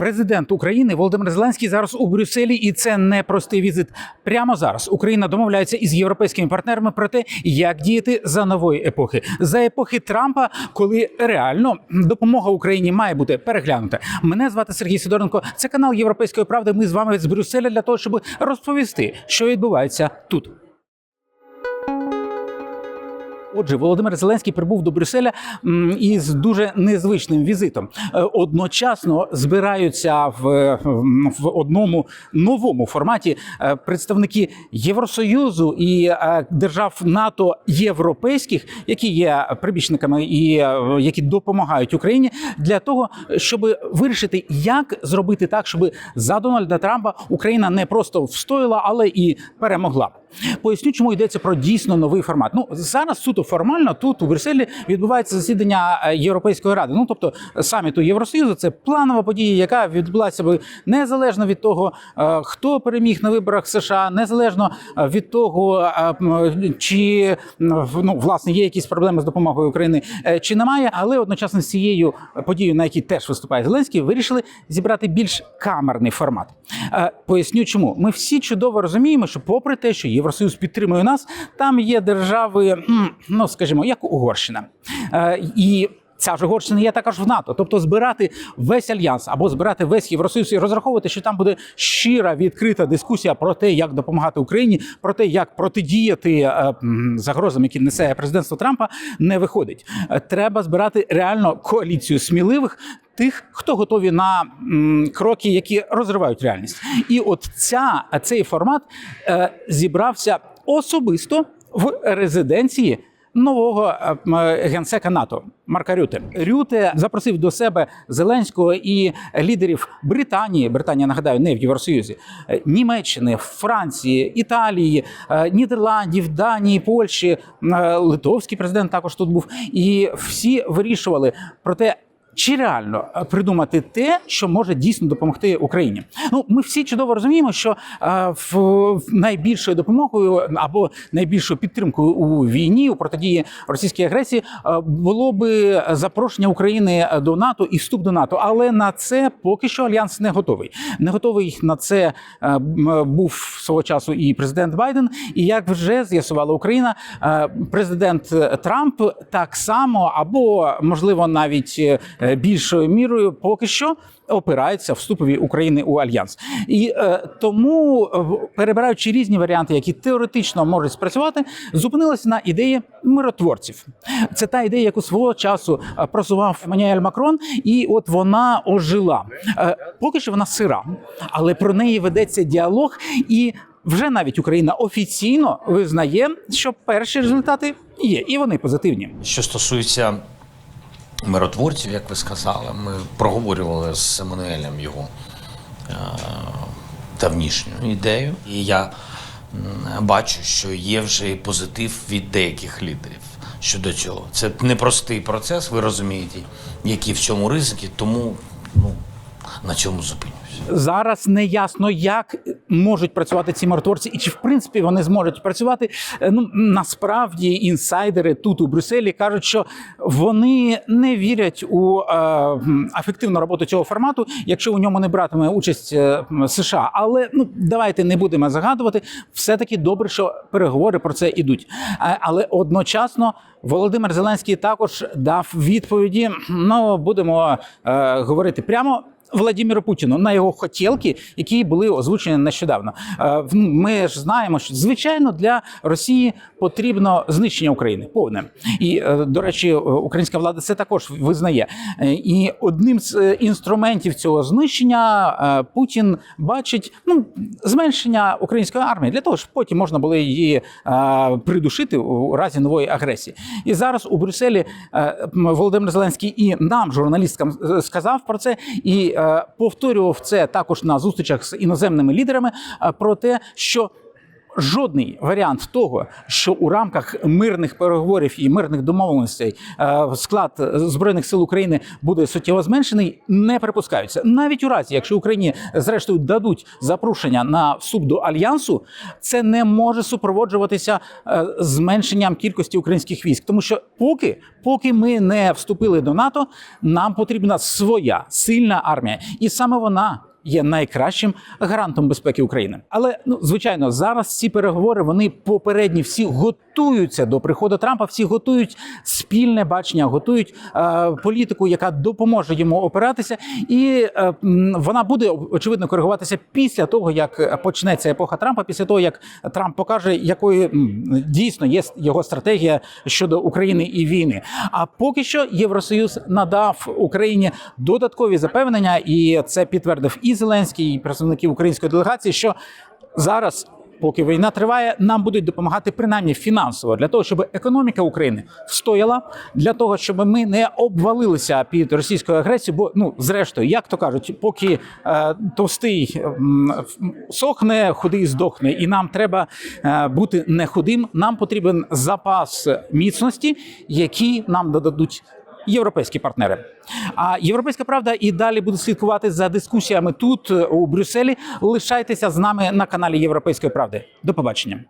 Президент України Володимир Зеленський зараз у Брюсселі, і це не простий візит. Прямо зараз Україна домовляється із європейськими партнерами про те, як діяти за нової епохи, за епохи Трампа, коли реально допомога Україні має бути переглянута. Мене звати Сергій Сидоренко. Це канал Європейської правди. Ми з вами з Брюсселя для того, щоб розповісти, що відбувається тут. Отже, Володимир Зеленський прибув до Брюсселя із дуже незвичним візитом. Е, Одночасно збираються в, в- одному новому форматі е, представники Євросоюзу і е, держав НАТО європейських, які є прибічниками і які допомагають Україні для того, щоб вирішити, як зробити так, щоб за Дональда Трампа Україна не просто встояла, але і перемогла. Поясню, чому йдеться про дійсно новий формат. Ну зараз суто формально тут у Брюсселі відбувається засідання е, Європейської ради. Ну тобто саміту Євросоюзу це планова подія, яка відбулася би незалежно від того, е, хто переміг на виборах США, незалежно е, від того, е, чи ну, власне є якісь проблеми з допомогою України, е, чи немає. Але одночасно з цією подією, на якій теж виступає Зеленський, вирішили зібрати більш камерний формат. Е, Поясню, чому ми всі чудово розуміємо, що попри те, що Євросоюз підтримує нас, там є держави, ну скажімо, як Угорщина. Е, І Ця ж Угорщина є також в НАТО, тобто збирати весь альянс або збирати весь євросоюз і розраховувати, що там буде щира відкрита дискусія про те, як допомагати Україні, про те, як протидіяти е, загрозам, які несе президентство Трампа, не виходить. Е, Треба збирати реально коаліцію сміливих. Тих, хто готові на м, кроки, які розривають реальність, і от ця цей формат е, зібрався особисто в резиденції нового е, генсека НАТО Марка Рюте. Рюте запросив до себе Зеленського і лідерів Британії. Британія нагадаю, не в Євросоюзі, е, Німеччини, Франції, Італії, е, Нідерландів, Данії, Польщі, Литовський президент також тут був. І всі вирішували про те. Чи реально е, придумати те, що може дійсно допомогти Україні? Ну ми всі чудово розуміємо, що е, в, найбільшою допомогою або найбільшою підтримкою у війні у протидії російській агресії е, було би запрошення України до НАТО і вступ до НАТО. Але на це поки що альянс не готовий. Не готовий на це був свого часу і президент Байден. І як вже з'ясувала Україна, президент Трамп так само або можливо навіть більшою мірою поки що. Опирається вступові України у альянс, і е, тому, е, перебираючи різні варіанти, які теоретично можуть спрацювати, зупинилася на ідеї миротворців. Це та ідея, яку свого часу е, просував Еммануель Макрон, і от вона ожила. Е, поки що вона сира, але про неї ведеться діалог, і вже навіть Україна офіційно визнає, що перші результати є, і вони позитивні. Що стосується миротворців, як ви сказали, ми проговорювали з Еммануелем його е, давнішню ідею. І я бачу, що є вже позитив від деяких лідерів щодо цього. Це непростий процес, ви розумієте, які в цьому ризики, тому ну, на цьому зупинюся. Зараз не ясно, як можуть працювати ці миротворці, і чи в принципі вони зможуть працювати. Е, Ну насправді інсайдери тут у Брюсселі кажуть, що вони не вірять у е, ефективну роботу цього формату, якщо у ньому не братиме участь е, США. Але ну давайте не будемо загадувати. Все таки добре, що переговори про це ідуть. Але одночасно Володимир Зеленський також дав відповіді. Ну будемо говорити прямо. Владимиру Путіну на його хотілки, які були озвучені нещодавно. Е, Ми ж знаємо, що звичайно для Росії потрібно знищення України повне. І е, до речі, е, українська влада це також визнає. І одним з інструментів цього знищення Путін бачить ну зменшення української армії для того, щоб потім можна було її придушити у разі нової агресії. І зараз у Брюсселі Володимир Зеленський і нам, журналісткам, сказав про це і повторював це також на зустрічах з іноземними лідерами е, про те, що Жодний варіант того, що у рамках мирних переговорів і мирних домовленостей е, склад збройних сил України буде суттєво зменшений, не припускаються. Навіть у разі, якщо Україні зрештою дадуть запрошення на вступ до альянсу, це не може супроводжуватися е, зменшенням кількості українських військ, тому що поки, поки ми не вступили до НАТО, нам потрібна своя сильна армія, і саме вона є найкращим гарантом безпеки України. Але ну звичайно, зараз ці переговори вони попередні всі готуються до приходу Трампа. Всі готують спільне бачення, готують е, політику, яка допоможе йому опиратися, і е, вона буде очевидно коригуватися після того, як почнеться епоха Трампа, після того як Трамп покаже, якою дійсно є його стратегія щодо України і війни. А поки що Євросоюз надав Україні додаткові запевнення, і це підтвердив і Зеленський, і представники української делегації, що зараз. Поки війна триває, нам будуть допомагати принаймні фінансово для того, щоб економіка України встояла, для того, щоб ми не обвалилися під російською агресією. Бо ну зрештою, як то кажуть, поки е, товстий м, сохне, худий здохне, і нам треба е, бути не худим. Нам потрібен запас міцності, які нам додадуть європейські партнери. А європейська правда і далі буде слідкувати за дискусіями тут у Брюсселі. Лишайтеся з нами на каналі Європейської правди. До побачення.